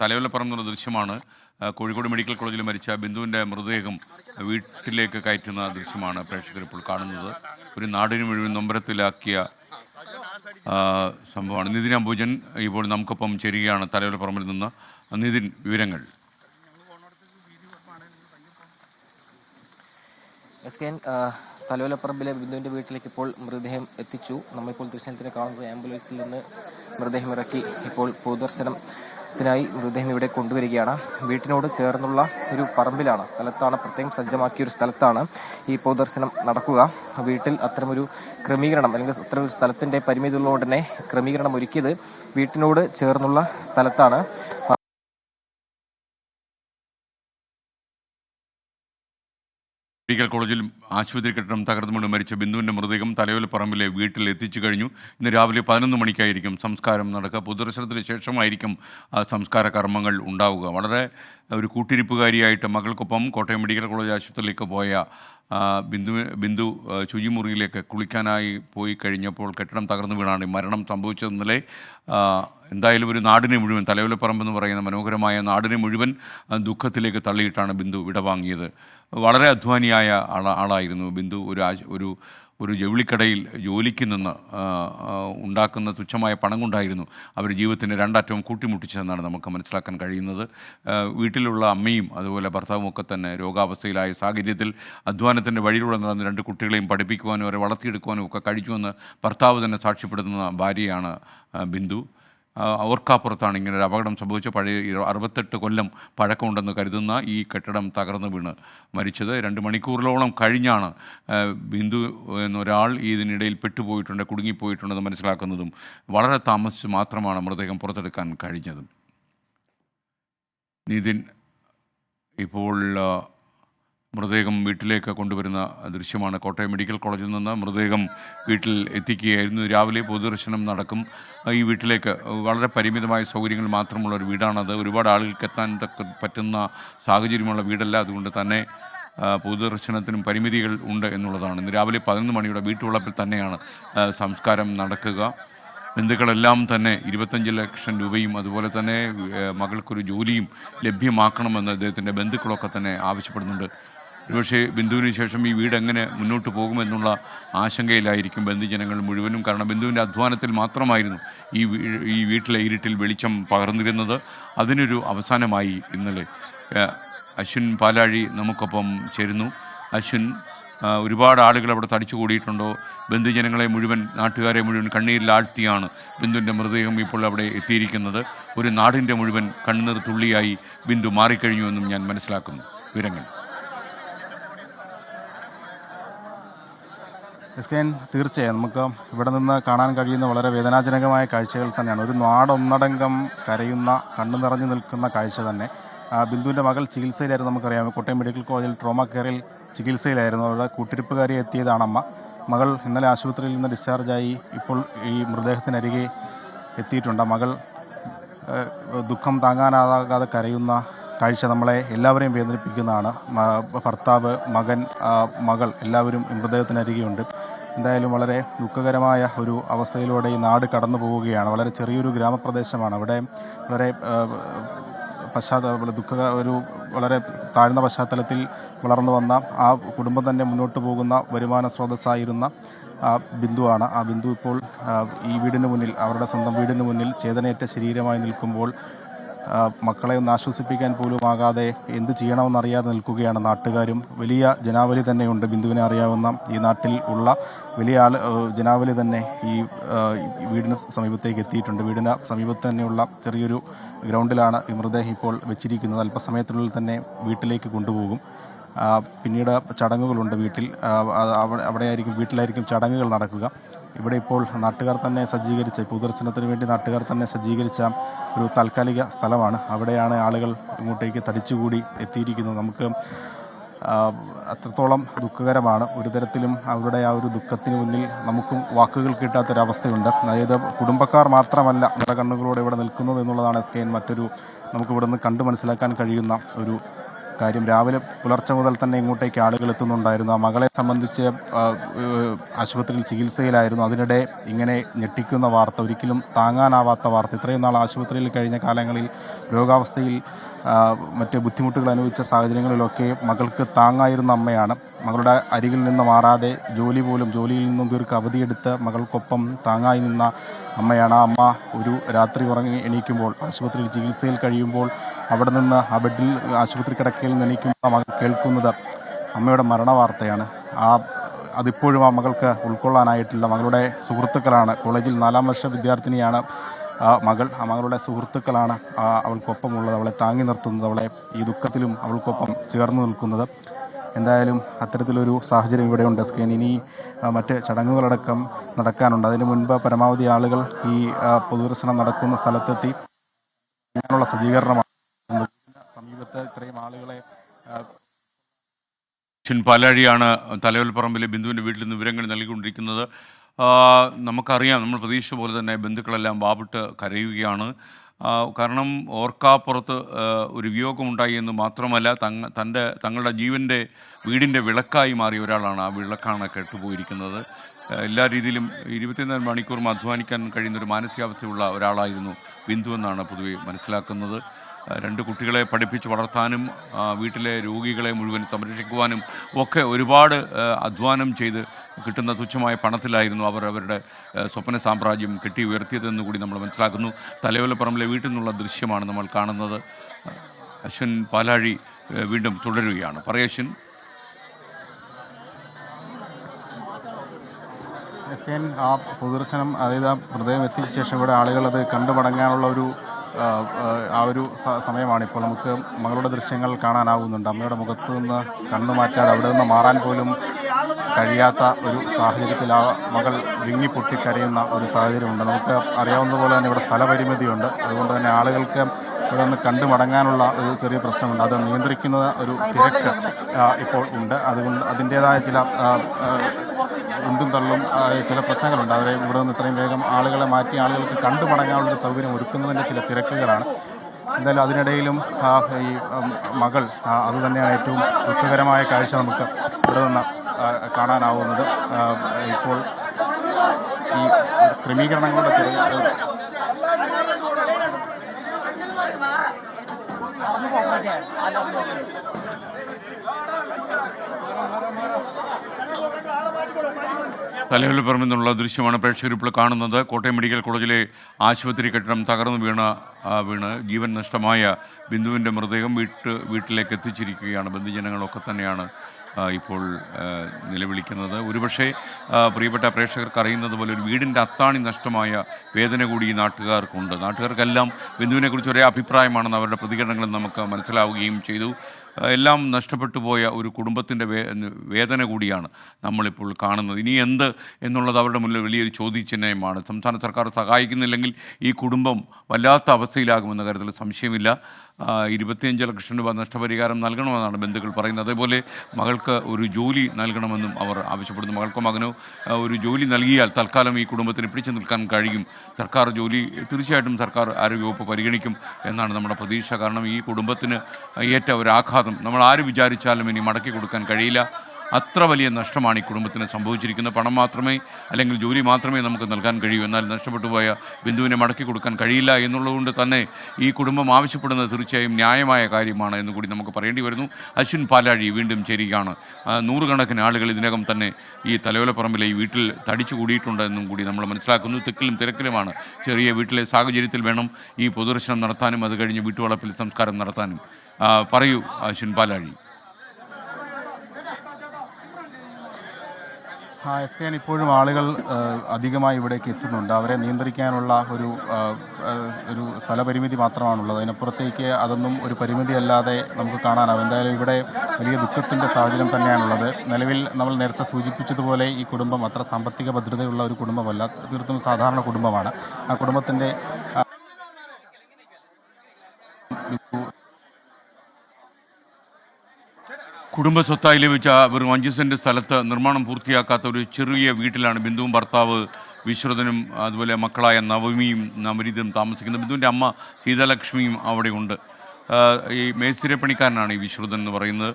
തലയോലപ്പറമ്പുന്ന ദൃശ്യമാണ്. കോഴിക്കോട് മെഡിക്കൽ കോളേജിൽ മരിച്ച ബിന്ദുവിന്റെ മൃതദേഹം വീട്ടിലേക്ക് കയറ്റുന്ന ദൃശ്യമാണ് പ്രേക്ഷകർ ഇപ്പോൾ കാണുന്നത്. ഒരു നാടിന് മുഴുവൻ നൊമ്പരത്തിലാക്കിയ സംഭവമാണ്. നിതിൻ അംബുജൻ ഇപ്പോൾ നമുക്കൊപ്പം ചേരുകയാണ് തലയോലപ്പറമ്പിൽ നിന്ന്. നിതിൻ വിവരങ്ങൾ. തലോലപ്പറമ്പിലെ ബിന്ദുവിന്റെ വീട്ടിലേക്ക് ഇപ്പോൾ മൃതദേഹം എത്തിച്ചു. നമ്മളിപ്പോൾ ദൃശ്യത്തിന് കാണുന്നത് ആംബുലൻസിൽ നിന്ന് മൃതദേഹം ഇറക്കി ഇപ്പോൾ പൊതുദർശനത്തിനായി മൃതദേഹം ഇവിടെ കൊണ്ടുവരികയാണ്. വീട്ടിനോട് ചേർന്നുള്ള ഒരു പറമ്പിലാണ്. സ്ഥലത്താണ് പ്രത്യേകം സജ്ജമാക്കിയ ഒരു സ്ഥലത്താണ് ഈ പൊതുദർശനം നടക്കുക. വീട്ടിൽ അത്തരമൊരു ക്രമീകരണം അല്ലെങ്കിൽ അത്തരം സ്ഥലത്തിന്റെ പരിമിതി ഉള്ളതുകൊണ്ട് തന്നെ ക്രമീകരണം ഒരുക്കിയത് വീട്ടിനോട് ചേർന്നുള്ള സ്ഥലത്താണ്. മെഡിക്കൽ കോളേജിൽ ആശുപത്രി കെട്ടിടം തകർന്നു വീണ് മരിച്ച ബിന്ദുവിന്റെ മൃതദേഹം തലയോലപ്പറമ്പിലെ വീട്ടിൽ എത്തിച്ചു കഴിഞ്ഞു. ഇന്ന് രാവിലെ പതിനൊന്ന് മണിക്കായിരിക്കും സംസ്കാരം നടക്കുക. പൊതുദർശനത്തിന് ശേഷമായിരിക്കും സംസ്കാര കർമ്മങ്ങൾ ഉണ്ടാവുക. വളരെ ഒരു കൂട്ടിരിപ്പുകാരിയായിട്ട് മകൾക്കൊപ്പം കോട്ടയം മെഡിക്കൽ കോളേജ് ആശുപത്രിയിലേക്ക് പോയ ബിന്ദു ബിന്ദു ശുചിമുറിയിലേക്ക് കുളിക്കാനായി പോയി കഴിഞ്ഞപ്പോൾ കെട്ടിടം തകർന്നു വീണാണ്. മരണം സംഭവിച്ചത് ഇന്നലെ എന്തായാലും ഒരു നാടിനെ മുഴുവൻ തലയോലപ്പറമ്പ് എന്ന് പറയുന്ന മനോഹരമായ നാടിനെ മുഴുവൻ ദുഃഖത്തിലേക്ക് തള്ളിയിട്ടാണ് ബിന്ദു വിടവാങ്ങിയത്. വളരെ അധ്വാനിയായ ആളായിരുന്നു ബിന്ദു. ഒരു ഒരു ഒരു ജൗളിക്കടയിൽ ജോലിക്ക് നിന്ന് ഉണ്ടാക്കുന്ന തുച്ഛമായ പണം കൊണ്ടായിരുന്നു അവർ ജീവിതത്തിന്റെ രണ്ടറ്റവും കൂട്ടിമുട്ടിച്ചതെന്നാണ് നമുക്ക് മനസ്സിലാക്കാൻ കഴിയുന്നത്. വീട്ടിലുള്ള അമ്മയും അതുപോലെ ഭർത്താവും ഒക്കെ തന്നെ രോഗാവസ്ഥയിലായ സാഹചര്യത്തിൽ അധ്വാനത്തിന്റെ വഴിയിലൂടെ നടന്ന് രണ്ട് കുട്ടികളെയും പഠിപ്പിക്കുവാനും അവരെ വളർത്തിയെടുക്കുവാനും ഒക്കെ കഴിച്ചുവെന്ന് ഭർത്താവ് തന്നെ സാക്ഷ്യപ്പെടുത്തുന്ന ഭാര്യയാണ് ബിന്ദു. അവർക്കപ്പുറത്താണ് ഇങ്ങനെ ഒരു അപകടം സംഭവിച്ച പഴയ അറുപത്തെട്ട് കൊല്ലം പഴക്കമുണ്ടെന്ന് കരുതുന്ന ഈ കെട്ടിടം തകർന്നു വീണ് മരിച്ചത്. രണ്ട് മണിക്കൂറിലോളം കഴിഞ്ഞാണ് ബിന്ദു എന്നൊരാൾ ഇതിനിടയിൽ പെട്ടുപോയിട്ടുണ്ട് കുടുങ്ങിപ്പോയിട്ടുണ്ടെന്ന് മനസ്സിലാക്കുന്നതും വളരെ താമസിച്ച് മാത്രമാണ് മൃതദേഹം പുറത്തെടുക്കാൻ കഴിഞ്ഞതും. നിതിൻ ഇപ്പോൾ മൃതദേഹം വീട്ടിലേക്ക് കൊണ്ടുവരുന്ന ദൃശ്യമാണ്. കോട്ടയം മെഡിക്കൽ കോളേജിൽ നിന്ന് മൃതദേഹം വീട്ടിൽ എത്തിക്കുകയായിരുന്നു. രാവിലെ പൊതുദർശനം നടക്കും. ഈ വീട്ടിലേക്ക് വളരെ പരിമിതമായ സൗകര്യങ്ങൾ മാത്രമുള്ള ഒരു വീടാണത്. ഒരുപാട് ആളുകൾക്ക് എത്താൻ പറ്റുന്ന സാഹചര്യമുള്ള വീടല്ല. അതുകൊണ്ട് തന്നെ പൊതുദർശനത്തിനും പരിമിതികൾ ഉണ്ട് എന്നുള്ളതാണ്. ഇന്ന് രാവിലെ പതിനൊന്ന് മണിയുടെ വീട്ടുവളപ്പിൽ തന്നെയാണ് സംസ്കാരം നടക്കുക. ബന്ധുക്കളെല്ലാം തന്നെ ഇരുപത്തഞ്ച് ലക്ഷം രൂപയും അതുപോലെ തന്നെ മകൾക്കൊരു ജോലിയും ലഭ്യമാക്കണമെന്ന് അദ്ദേഹത്തിന്റെ ബന്ധുക്കളൊക്കെ തന്നെ ആവശ്യപ്പെടുന്നുണ്ട്. ഒരുപക്ഷെ ബിന്ദുവിന് ശേഷം ഈ വീട് എങ്ങനെ മുന്നോട്ട് പോകുമെന്നുള്ള ആശങ്കയിലായിരിക്കും ബന്ധുജനങ്ങൾ മുഴുവനും. കാരണം ബിന്ദുവിന്റെ അധ്വാനത്തിൽ മാത്രമായിരുന്നു ഈ ഈ വീട്ടിലെ ഇരുട്ടിൽ വെളിച്ചം പകർന്നിരുന്നത്. അതിനൊരു അവസാനമായി ഇന്നലെ അശ്വിൻ പാലാഴി നമുക്കൊപ്പം ചേരുന്നു. അശ്വിൻ ഒരുപാട് ആളുകൾ അവിടെ തടിച്ചു കൂടിയിട്ടുണ്ടോ? ബന്ധുജനങ്ങളെ മുഴുവൻ നാട്ടുകാരെ മുഴുവൻ കണ്ണീരിൽ ആഴ്ത്തിയാണ് ബിന്ദുവിന്റെ മൃതദേഹം ഇപ്പോൾ അവിടെ എത്തിയിരിക്കുന്നത്. ഒരു നാടിന്റെ മുഴുവൻ കണ്ണീർ തുള്ളിയായി ബിന്ദു മാറിക്കഴിഞ്ഞുവെന്നും ഞാൻ മനസ്സിലാക്കുന്നു. വിവരങ്ങൾ. എസ് കെ തീർച്ചയായും നമുക്ക് ഇവിടെ നിന്ന് കാണാൻ കഴിയുന്ന വളരെ വേദനാജനകമായ കാഴ്ചകൾ തന്നെയാണ്. ഒരു നാടൊന്നടങ്കം കരയുന്ന കണ്ണു നിറഞ്ഞു നിൽക്കുന്ന കാഴ്ച തന്നെ. ബിന്ദുവിന്റെ മകൾ ചികിത്സയിലായിരുന്നു നമുക്കറിയാം. കോട്ടയം മെഡിക്കൽ കോളേജിൽ ട്രോമ കെയറിൽ ചികിത്സയിലായിരുന്നു. അവിടെ കൂട്ടിരിപ്പുകാരി എത്തിയതാണ് അമ്മ മകൾ ഇന്നലെ ആശുപത്രിയിൽ നിന്ന് ഡിസ്ചാർജായി ഇപ്പോൾ ഈ മൃതദേഹത്തിനരികെ എത്തിയിട്ടുണ്ട്. മകൾ ദുഃഖം താങ്ങാനാകാതെ കരയുന്ന കാഴ്ച നമ്മളെ എല്ലാവരെയും വേദനിപ്പിക്കുന്നതാണ്. ഭർത്താവ് മകൻ മകൾ എല്ലാവരും ഹൃദയത്തിനരികെയുണ്ട് എന്തായാലും വളരെ ദുഃഖകരമായ ഒരു അവസ്ഥയിലൂടെ ഈ നാട് കടന്നു പോവുകയാണ്. വളരെ ചെറിയൊരു ഗ്രാമപ്രദേശമാണ്. അവിടെ വളരെ പശ്ചാത്തല ദുഃഖ ഒരു വളരെ താഴ്ന്ന പശ്ചാത്തലത്തിൽ വളർന്നു വന്ന ആ കുടുംബം തന്നെ മുന്നോട്ട് പോകുന്ന വരുമാന സ്രോതസ്സായിരുന്ന ആ ബിന്ദുവാണ്. ആ ബിന്ദു ഇപ്പോൾ ഈ വീടിന് മുന്നിൽ അവരുടെ സ്വന്തം വീടിന് മുന്നിൽ ചേതനയേറ്റ ശരീരമായി നിൽക്കുമ്പോൾ മക്കളെ ഒന്ന് ആശ്വസിപ്പിക്കാൻ പോലും ആകാതെ എന്ത് ചെയ്യണമെന്നറിയാതെ നിൽക്കുകയാണ് നാട്ടുകാരും. വലിയ ജനാവലി തന്നെയുണ്ട് ബിന്ദുവിനെ അറിയാവുന്ന ഈ നാട്ടിൽ ഉള്ള വലിയ ആൾ ജനാവലി തന്നെ ഈ വീടിന് സമീപത്തേക്ക് എത്തിയിട്ടുണ്ട്. വീടിന് സമീപത്ത് തന്നെയുള്ള ചെറിയൊരു ഗ്രൗണ്ടിലാണ് ഈ മൃതദേഹം ഇപ്പോൾ വെച്ചിരിക്കുന്നത്. അല്പസമയത്തിനുള്ളിൽ തന്നെ വീട്ടിലേക്ക് കൊണ്ടുപോകും. പിന്നീട് ചടങ്ങുകളുണ്ട് വീട്ടിൽ. അവിടെ വീട്ടിലായിരിക്കും ചടങ്ങുകൾ നടക്കുക. ഇവിടെ ഇപ്പോൾ നാട്ടുകാർ തന്നെ സജ്ജീകരിച്ച പൊതുദർശനത്തിന് വേണ്ടി നാട്ടുകാർ തന്നെ സജ്ജീകരിച്ച ഒരു താൽക്കാലിക സ്ഥലമാണ്. അവിടെയാണ് ആളുകൾ ഇങ്ങോട്ടേക്ക് തടിച്ചുകൂടി എത്തിയിരിക്കുന്നത്. നമുക്ക് അത്രത്തോളം ദുഃഖകരമാണ്. ഒരു തരത്തിലും അവരുടെ ആ ഒരു ദുഃഖത്തിന് മുന്നിൽ നമുക്കും വാക്കുകൾ കിട്ടാത്തൊരവസ്ഥയുണ്ട്. അതായത് കുടുംബക്കാർ മാത്രമല്ല നിറകണ്ണുകളോടെ ഇവിടെ നിൽക്കുന്നത് എന്നുള്ളതാണ് എസ് കെ മറ്റൊരു നമുക്ക് ഇവിടെ നിന്ന് കണ്ടു മനസ്സിലാക്കാൻ കഴിയുന്ന ഒരു കാര്യം രാവിലെ പുലർച്ചെ മുതൽ തന്നെ ഇങ്ങോട്ടേക്ക് ആളുകൾ എത്തുന്നുണ്ടായിരുന്നു. ആ മകളെ സംബന്ധിച്ച് ആശുപത്രിയിൽ ചികിത്സയിലായിരുന്നു. അതിനിടെ ഇങ്ങനെ ഞെട്ടിക്കുന്ന വാർത്ത ഒരിക്കലും താങ്ങാനാവാത്ത വാർത്ത. ഇത്രയും നാൾ ആശുപത്രിയിൽ കഴിഞ്ഞ കാലങ്ങളിൽ രോഗാവസ്ഥയിൽ മറ്റ് ബുദ്ധിമുട്ടുകൾ അനുഭവിച്ച സാഹചര്യങ്ങളിലൊക്കെ മകൾക്ക് താങ്ങായിരുന്ന അമ്മയാണ്. മകളുടെ അരികിൽ നിന്ന് മാറാതെ ജോലി പോലും ജോലിയിൽ നിന്നും ദീർഘ അവധിയെടുത്ത് മകൾക്കൊപ്പം താങ്ങായി നിന്ന അമ്മയാണ്. ആ അമ്മ ഒരു രാത്രി ഉറങ്ങി എണീക്കുമ്പോൾ ആശുപത്രിയിൽ ചികിത്സയിൽ കഴിയുമ്പോൾ അവിടെ നിന്ന് ആ ബെഡിൽ ആശുപത്രി കിടക്കയിൽ നിന്ന് എണീക്കുമ്പോൾ മകൾ കേൾക്കുന്നത് അമ്മയുടെ മരണവാർത്തയാണ്. ആ അതിപ്പോഴും ആ മകൾക്ക് ഉൾക്കൊള്ളാനായിട്ടില്ല. മകളുടെ സുഹൃത്തുക്കളാണ്. കോളേജിൽ നാലാം വർഷ വിദ്യാർത്ഥിനിയാണ് ആ മകൾ ആ മകളുടെ സുഹൃത്തുക്കളാണ് അവൾക്കൊപ്പമുള്ളത്. അവളെ താങ്ങി നിർത്തുന്നത് അവളെ ഈ ദുഃഖത്തിലും അവൾക്കൊപ്പം ചേർന്ന് നിൽക്കുന്നത്. എന്തായാലും അത്തരത്തിലൊരു സാഹചര്യം ഇവിടെയുണ്ട് സ്കീൻ. ഇനി മറ്റ് ചടങ്ങുകളടക്കം നടക്കാനുണ്ട്. അതിനു മുൻപ് പരമാവധി ആളുകൾ ഈ പൊതുദർശനം നടക്കുന്ന സ്ഥലത്തെത്തി അങ്ങനെയുള്ള സജ്ജീകരണമാണ്. സമീപത്ത് ഇത്രയും ആളുകളെ പാലാഴിയാണ് തലവൽപ്പറമ്പിലെ ബിന്ദുവിന്റെ വീട്ടിൽ നിന്ന് വിവരങ്ങൾ നൽകിക്കൊണ്ടിരിക്കുന്നത്. നമുക്കറിയാം നമ്മൾ പ്രതീക്ഷിച്ച പോലെ തന്നെ ബന്ധുക്കളെല്ലാം വാവിട്ട് കരയുകയാണ്. കാരണം ഓർക്കാപ്പുറത്ത് ഒരു വിയോഗമുണ്ടായി എന്ന് മാത്രമല്ല തങ്ങ തന്റെ തങ്ങളുടെ ജീവന്റെ വീടിന്റെ വിളക്കായി മാറിയ ഒരാളാണ് ആ വിളക്കാണ് കെട്ടുപോയിരിക്കുന്നത്. എല്ലാ രീതിയിലും ഇരുപത്തിനാല് മണിക്കൂറും അധ്വാനിക്കാൻ കഴിയുന്ന ഒരു മാനസികാവസ്ഥയുള്ള ഒരാളായിരുന്നു ബിന്ദു എന്നാണ് പൊതുവെ മനസ്സിലാക്കുന്നത്. രണ്ട് കുട്ടികളെ പഠിപ്പിച്ച് വളർത്താനും വീട്ടിലെ രോഗികളെ മുഴുവൻ സംരക്ഷിക്കുവാനും ഒക്കെ ഒരുപാട് അധ്വാനം ചെയ്ത് കിട്ടുന്ന തുച്ഛമായ പണത്തിലായിരുന്നു അവർ അവരുടെ സ്വപ്ന സാമ്രാജ്യം കെട്ടി ഉയർത്തിയതെന്ന് കൂടി നമ്മൾ മനസ്സിലാക്കുന്നു. തലയോലപ്പറമ്പിലെ വീട്ടിൽ നിന്നുള്ള ദൃശ്യമാണ് നമ്മൾ കാണുന്നത്. അശ്വൻ പാലാഴി വീണ്ടും തുടരുകയാണ്. പറയശ്വൻ എസ് കെ ആ പൊതുദർശനം അതായത് ആ ഹൃദയം എത്തിച്ച ശേഷം ഇവിടെ ആളുകൾ അത് കണ്ടു മടങ്ങാനുള്ള ഒരു ആ, ഒരു സമയമാണ് ഇപ്പോൾ. നമുക്ക് മകളുടെ ദൃശ്യങ്ങൾ കാണാനാവുന്നുണ്ട്. അമ്മയുടെ മുഖത്ത് നിന്ന് കണ്ണു മാറ്റാതെ അവിടെ നിന്ന് മാറാൻ പോലും കഴിയാത്ത ഒരു സാഹചര്യത്തിൽ ആ മകൾ വിങ്ങി പൊട്ടിക്കരയുന്ന ഒരു സാഹചര്യമുണ്ട് നമുക്ക് അറിയാവുന്ന പോലെ തന്നെ ഇവിടെ സ്ഥലപരിമിതിയുണ്ട്. അതുകൊണ്ട് തന്നെ ആളുകൾക്ക് ഇവിടെ നിന്ന് കണ്ടു മടങ്ങാനുള്ള ഒരു ചെറിയ പ്രശ്നമുണ്ട്. അത് നിയന്ത്രിക്കുന്ന ഒരു തിരക്ക് ഇപ്പോൾ ഉണ്ട്. അതുകൊണ്ട് അതിന്റേതായ ചില ഉന്തും തള്ളും ചില പ്രശ്നങ്ങളുണ്ട്. അവരെ ഇവിടെ നിന്ന് ഇത്രയും വേഗം ആളുകളെ മാറ്റി ആളുകൾക്ക് കണ്ടു മടങ്ങാനുള്ള ഒരു സൗകര്യം ഒരുക്കുന്നതിന്റെ ചില തിരക്കുകളാണ്. എന്തായാലും അതിനിടയിലും ഈ മകൾ അത് തന്നെയാണ് ഏറ്റവും ദുഃഖകരമായ കാഴ്ച നമുക്ക് ഇവിടെ നിന്ന് കാണാനാവുന്നത്. ഇപ്പോൾ ഈ ക്രമീകരണങ്ങളുടെ തലയോലപ്പറമ്പിൽ നിന്നുള്ള ദൃശ്യമാണ് പ്രേക്ഷകർ ഇപ്പോൾ കാണുന്നത്. കോട്ടയം മെഡിക്കൽ കോളേജിലെ ആശുപത്രി കെട്ടിടം തകർന്നു വീണ വീണ് ജീവൻ നഷ്ടമായ ബിന്ദുവിന്റെ മൃതദേഹം വീട്ട് വീട്ടിലേക്ക് എത്തിച്ചിരിക്കുകയാണ്. ബന്ധുജനങ്ങളൊക്കെ തന്നെയാണ് ഇപ്പോൾ നിലവിളിക്കുന്നത്. ഒരുപക്ഷെ പ്രിയപ്പെട്ട പ്രേക്ഷകർക്ക് അറിയുന്നത് പോലെ ഒരു വീടിന്റെ അത്താണി നഷ്ടമായ വേദന കൂടി ഈ നാട്ടുകാർക്കുണ്ട്. നാട്ടുകാർക്കെല്ലാം ബിന്ദുവിനെക്കുറിച്ച് ഒരേ അഭിപ്രായമാണെന്ന് അവരുടെ പ്രതികരണങ്ങൾ നമുക്ക് മനസ്സിലാവുകയും ചെയ്തു. എല്ലാം നഷ്ടപ്പെട്ടു പോയ ഒരു കുടുംബത്തിന്റെ വേദന കൂടിയാണ് നമ്മളിപ്പോൾ കാണുന്നത്. ഇനി എന്ത് എന്നുള്ളത് അവരുടെ മുന്നിൽ വലിയൊരു ചോദ്യചിഹ്നയമാണ് സംസ്ഥാന സർക്കാർ സഹായിക്കുന്നില്ലെങ്കിൽ ഈ കുടുംബം വല്ലാത്ത അവസ്ഥയിലാകുമെന്ന കാര്യത്തിൽ സംശയമില്ല. ഇരുപത്തിയഞ്ച് ലക്ഷം രൂപ നഷ്ടപരിഹാരം നൽകണമെന്നാണ് ബന്ധുക്കൾ പറയുന്നത്. അതേപോലെ മകൾക്ക് ഒരു ജോലി നൽകണമെന്നും അവർ ആവശ്യപ്പെടുന്നു. മകൾക്കോ മകനോ ഒരു ജോലി നൽകിയാൽ തൽക്കാലം ഈ കുടുംബത്തിന് പിടിച്ചു നിൽക്കാൻ കഴിയും. സർക്കാർ ജോലി തീർച്ചയായിട്ടും സർക്കാർ ആരോഗ്യവകുപ്പ് പരിഗണിക്കും എന്നാണ് നമ്മുടെ പ്രതീക്ഷ. കാരണം ഈ കുടുംബത്തിന് ഏറ്റ ഒരു ആഘാതം നമ്മൾ ആര് വിചാരിച്ചാലും ഇനി മടക്കി കൊടുക്കാൻ കഴിയില്ല. അത്ര വലിയ നഷ്ടമാണ് ഈ കുടുംബത്തിന് സംഭവിച്ചിരിക്കുന്നത്. പണം മാത്രമേ അല്ലെങ്കിൽ ജോലി മാത്രമേ നമുക്ക് നൽകാൻ കഴിയൂ. എന്നാൽ നഷ്ടപ്പെട്ടു പോയ ബിന്ദുവിനെ മടക്കി കൊടുക്കാൻ കഴിയില്ല എന്നുള്ളതുകൊണ്ട് തന്നെ ഈ കുടുംബം ആവശ്യപ്പെടുന്നത് തീർച്ചയായും ന്യായമായ കാര്യമാണ് എന്ന് കൂടി നമുക്ക് പറയേണ്ടി വരുന്നു. അശ്വിൻ പാലാഴി വീണ്ടും ചേരുകയാണ്. നൂറുകണക്കിന് ആളുകൾ ഇതിനകം തന്നെ ഈ തലയോലപ്പറമ്പിലെ ഈ വീട്ടിൽ തടിച്ചു കൂടിയിട്ടുണ്ട് എന്നും കൂടി നമ്മൾ മനസ്സിലാക്കുന്നു. തിക്കിലും തിരക്കിലുമാണ് ചെറിയ വീട്ടിലെ സാഹചര്യത്തിൽ വേണം ഈ പൊതുദർശനം നടത്താനും അത് കഴിഞ്ഞ് വീട്ടുവളപ്പിൽ സംസ്കാരം നടത്താനും. പറയൂ അശ്വിൻ പാലാഴി. ആ എസ് കെ ഇപ്പോഴും ആളുകൾ അധികമായി ഇവിടേക്ക് എത്തുന്നുണ്ട്. അവരെ നിയന്ത്രിക്കാനുള്ള ഒരു ഒരു സ്ഥലപരിമിതി മാത്രമാണുള്ളത്. അതിനപ്പുറത്തേക്ക് അതൊന്നും ഒരു പരിമിതി അല്ലാതെ നമുക്ക് കാണാനാവും. എന്തായാലും ഇവിടെ വലിയ ദുഃഖത്തിന്റെ സാഹചര്യം തന്നെയാണുള്ളത്. നിലവിൽ നമ്മൾ നേരത്തെ സൂചിപ്പിച്ചതുപോലെ ഈ കുടുംബം അത്ര സാമ്പത്തിക ഭദ്രതയുള്ള ഒരു കുടുംബമല്ല. തീർത്തും സാധാരണ കുടുംബമാണ്. ആ കുടുംബത്തിന്റെ കുടുംബ സ്വത്തായി ലഭിച്ച വെറും അഞ്ച് സെന്റ് സ്ഥലത്ത് നിർമ്മാണം പൂർത്തിയാക്കാത്ത ഒരു ചെറിയ വീട്ടിലാണ് ബിന്ദുവും ഭർത്താവ് വിശ്രുതനും അതുപോലെ മക്കളായ നവമിയും നവരീതും താമസിക്കുന്നത്. ബിന്ദുവിന്റെ അമ്മ സീതാലക്ഷ്മിയും അവിടെയുണ്ട്. ഈ മേസ്തിരി പണിക്കാരനാണ് ഈ വിശ്രുതൻ എന്ന് പറയുന്നത്.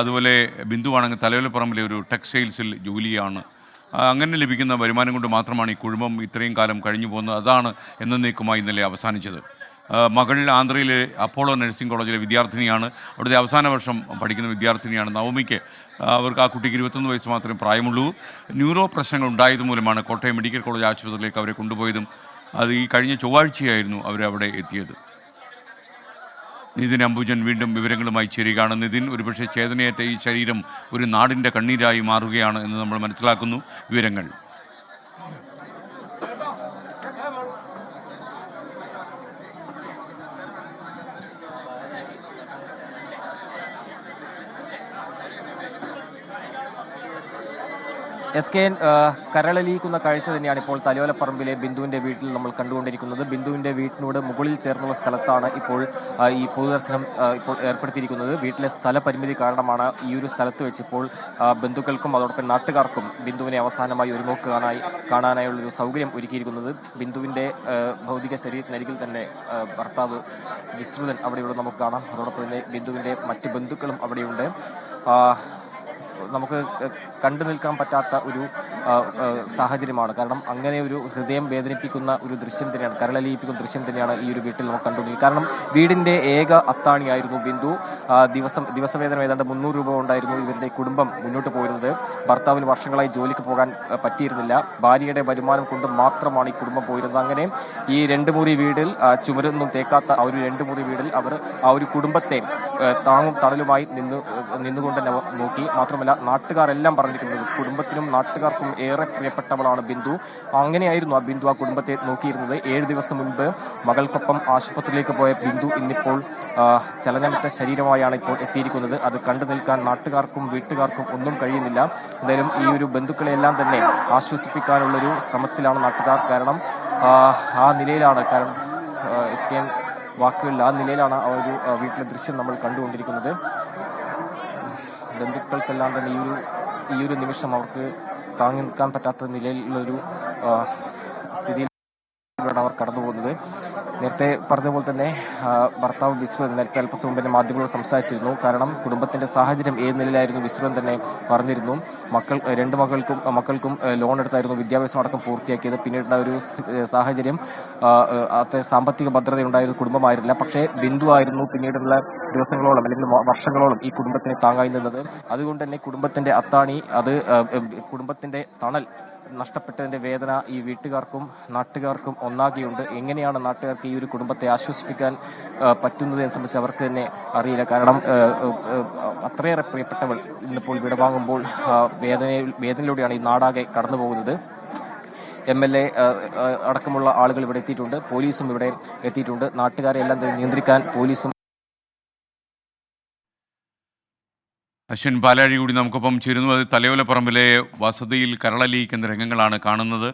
അതുപോലെ ബിന്ദുവാണെങ്കിൽ തലവലപ്പറമ്പിലെ ഒരു ടെക്സ്റ്റൈൽസിൽ ജോലിയാണ്. അങ്ങനെ ലഭിക്കുന്ന വരുമാനം കൊണ്ട് മാത്രമാണ് ഈ കുടുംബം ഇത്രയും കാലം കഴിഞ്ഞു പോകുന്നത് അതാണ് എന്നേക്കുമായി ഇന്നലെ അവസാനിച്ചത്. മകൾ ആന്ധ്രയിലെ അപ്പോളോ നഴ്സിംഗ് കോളേജിലെ വിദ്യാർത്ഥിനിയാണ്. അവിടുത്തെ അവസാന വർഷം പഠിക്കുന്ന വിദ്യാർത്ഥിനിയാണ് നവമിക്ക്. അവർക്ക് ആ കുട്ടിക്ക് ഇരുപത്തൊന്ന് വയസ്സ് മാത്രമേ പ്രായമുള്ളൂ. ന്യൂറോ പ്രശ്നങ്ങൾ ഉണ്ടായത് മൂലമാണ് കോട്ടയം മെഡിക്കൽ കോളേജ് ആശുപത്രിയിലേക്ക് അവരെ കൊണ്ടുപോയതും അത് ഈ കഴിഞ്ഞ ചൊവ്വാഴ്ചയായിരുന്നു അവരവിടെ എത്തിയത്. നിതിൻ അംബുജൻ വീണ്ടും വിവരങ്ങളുമായി ചേരുകയാണ്. നിതിൻ ഒരുപക്ഷെ ചേതനയേറ്റ ഈ ശരീരം ഒരു നാടിന്റെ കണ്ണീരായി മാറുകയാണ് എന്ന് നമ്മൾ മനസ്സിലാക്കുന്നു. വിവരങ്ങൾ. എസ് കെ കരളലിയിക്കുന്ന കാഴ്ച തന്നെയാണ് ഇപ്പോൾ തലയോലപ്പറമ്പിലെ ബിന്ദുവിന്റെ വീട്ടിൽ നമ്മൾ കണ്ടുകൊണ്ടിരിക്കുന്നത്. ബിന്ദുവിന്റെ വീട്ടിനോട് മുകളിൽ ചേർന്നുള്ള സ്ഥലത്താണ് ഇപ്പോൾ ഈ പൊതുദർശനം ഇപ്പോൾ ഏർപ്പെടുത്തിയിരിക്കുന്നത്. വീട്ടിലെ സ്ഥലപരിമിതി കാരണമാണ് ഈ ഒരു സ്ഥലത്ത് വെച്ച് ഇപ്പോൾ ബന്ധുക്കൾക്കും അതോടൊപ്പം നാട്ടുകാർക്കും ബിന്ദുവിനെ അവസാനമായി ഒരു നോക്ക് കാണാനായി കാണാനായുള്ള ഒരു സൗകര്യം ഒരുക്കിയിരിക്കുന്നത്. ബിന്ദുവിന്റെ ആ, ഭൗതിക ശരീരത്തിനരികിൽ തന്നെ ഭർത്താവ് വിസ്തൃതൻ അവിടെയുള്ള നമുക്ക് കാണാം. അതോടൊപ്പം തന്നെ ബിന്ദുവിന്റെ മറ്റ് ബന്ധുക്കളും അവിടെയുണ്ട്. നമുക്ക് കണ്ടു നിൽക്കാൻ പറ്റാത്ത ഒരു സാഹചര്യമാണ്. കാരണം അങ്ങനെ ഒരു ഹൃദയം വേദനിപ്പിക്കുന്ന ഒരു ദൃശ്യം തന്നെയാണ് കരളലിയിപ്പിക്കുന്ന ദൃശ്യം തന്നെയാണ് ഈ ഒരു വീട്ടിൽ നമുക്ക് കണ്ടുകൊണ്ടിരിക്കുന്നത് കാരണം വീടിന്റെ ഏക അത്താണിയായിരുന്നു ബിന്ദു. ദിവസം ദിവസവേതനം ഏതാണ്ട് മുന്നൂറ് രൂപ ഉണ്ടായിരുന്നു ഇവരുടെ കുടുംബം മുന്നോട്ട് പോയിരുന്നത്. ഭർത്താവിന് വർഷങ്ങളായി ജോലിക്ക് പോകാൻ പറ്റിയിരുന്നില്ല. ഭാര്യയുടെ വരുമാനം കൊണ്ട് മാത്രമാണ് ഈ കുടുംബം പോയിരുന്നത്. അങ്ങനെ ഈ രണ്ട് മുറി വീടിൽ ചുമരൊന്നും തേക്കാത്ത ആ ഒരു രണ്ട് മുറി വീടിൽ അവർ ആ ഒരു കുടുംബത്തെ താങ്ങും തണലുമായി നിന്ന് നിന്നുകൊണ്ട് തന്നെ നോക്കി. മാത്രമല്ല നാട്ടുകാരെല്ലാം പറഞ്ഞിരിക്കുന്നത് കുടുംബത്തിനും നാട്ടുകാർക്കും ഏറെ പ്രിയപ്പെട്ടവളാണ് ബിന്ദു. അങ്ങനെയായിരുന്നു ആ ബിന്ദു ആ കുടുംബത്തെ നോക്കിയിരുന്നത്. ഏഴ് ദിവസം മുൻപ് മകൾക്കൊപ്പം ആശുപത്രിയിലേക്ക് പോയ ബിന്ദു ഇന്നിപ്പോൾ ചലനമിത്ത ശരീരമായാണ് ഇപ്പോൾ എത്തിയിരിക്കുന്നത്. അത് കണ്ടു നിൽക്കാൻ നാട്ടുകാർക്കും വീട്ടുകാർക്കും ഒന്നും കഴിയുന്നില്ല. എന്തായാലും ഈ ഒരു ബന്ധുക്കളെല്ലാം തന്നെ ആശ്വസിപ്പിക്കാനുള്ളൊരു ശ്രമത്തിലാണ് നാട്ടുകാർ. കാരണം ആ, നിലയിലാണ്. കാരണം എസ് കെ വാക്കുകളിൽ ആ നിലയിലാണ് ആ ഒരു വീട്ടിലെ ദൃശ്യം നമ്മൾ കണ്ടുകൊണ്ടിരിക്കുന്നത്. ബന്ധുക്കൾക്കെല്ലാം തന്നെ ഈ ഒരു ഈ ഒരു നിമിഷം അവർക്ക് താങ്ങി നിൽക്കാൻ പറ്റാത്ത നിലയിലുള്ളൊരു സ്ഥിതിയിലാണ് അവർ കടന്നു പോകുന്നത് നേരത്തെ പറഞ്ഞതുപോലെ തന്നെ ഭർത്താവ് വിശ്രു നേരത്തെ അല്പസം മുമ്പ് മാധ്യമങ്ങളോട് സംസാരിച്ചിരുന്നു. കാരണം കുടുംബത്തിന്റെ സാഹചര്യം ഏത് നിലയിലായിരുന്നു വിശ്രുവൻ തന്നെ പറഞ്ഞിരുന്നു. മക്കൾ രണ്ട് മക്കൾക്കും മക്കൾക്കും ലോൺ എടുത്തായിരുന്നു വിദ്യാഭ്യാസം അടക്കം പൂർത്തിയാക്കിയത്. പിന്നീട് ഒരു സാഹചര്യം അത്ര സാമ്പത്തിക ഭദ്രത ഉണ്ടായത് കുടുംബമായിരുന്നില്ല. പക്ഷേ ബിന്ദു ആയിരുന്നു പിന്നീടുള്ള ദിവസങ്ങളോളം അല്ലെങ്കിൽ വർഷങ്ങളോളം ഈ കുടുംബത്തിനെ താങ്ങായി നിന്നത്. അതുകൊണ്ട് തന്നെ കുടുംബത്തിന്റെ അത്താണി അത് കുടുംബത്തിന്റെ തണൽ നഷ്ടപ്പെട്ടതിന്റെ വേദന ഈ വീട്ടുകാർക്കും നാട്ടുകാർക്കും ഒന്നാകെയുണ്ട്. എങ്ങനെയാണ് നാട്ടുകാർക്ക് ഈ ഒരു കുടുംബത്തെ ആശ്വസിപ്പിക്കാൻ പറ്റുന്നത് എന്ന് സംബന്ധിച്ച് അവർക്ക് തന്നെ അറിയില്ല. കാരണം അത്രയേറെ പ്രിയപ്പെട്ടവൾ ഇന്നിപ്പോൾ വിടവാങ്ങുമ്പോൾ വേദന വേദനയിലൂടെയാണ് ഈ നാടാകെ കടന്നു പോകുന്നത് എം എൽ എ അടക്കമുള്ള ആളുകൾ ഇവിടെ എത്തിയിട്ടുണ്ട്. പോലീസും ഇവിടെ എത്തിയിട്ടുണ്ട്. നാട്ടുകാരെ എല്ലാം നിയന്ത്രിക്കാൻ പോലീസും അശ്വിൻ പാലാഴി കൂടി നമുക്കൊപ്പം ചേരുന്നു. അത് തലയോലപ്പറമ്പിലെ വസതിയിൽ കരളലിയിക്കുന്ന രംഗങ്ങളാണ് കാണുന്നത്.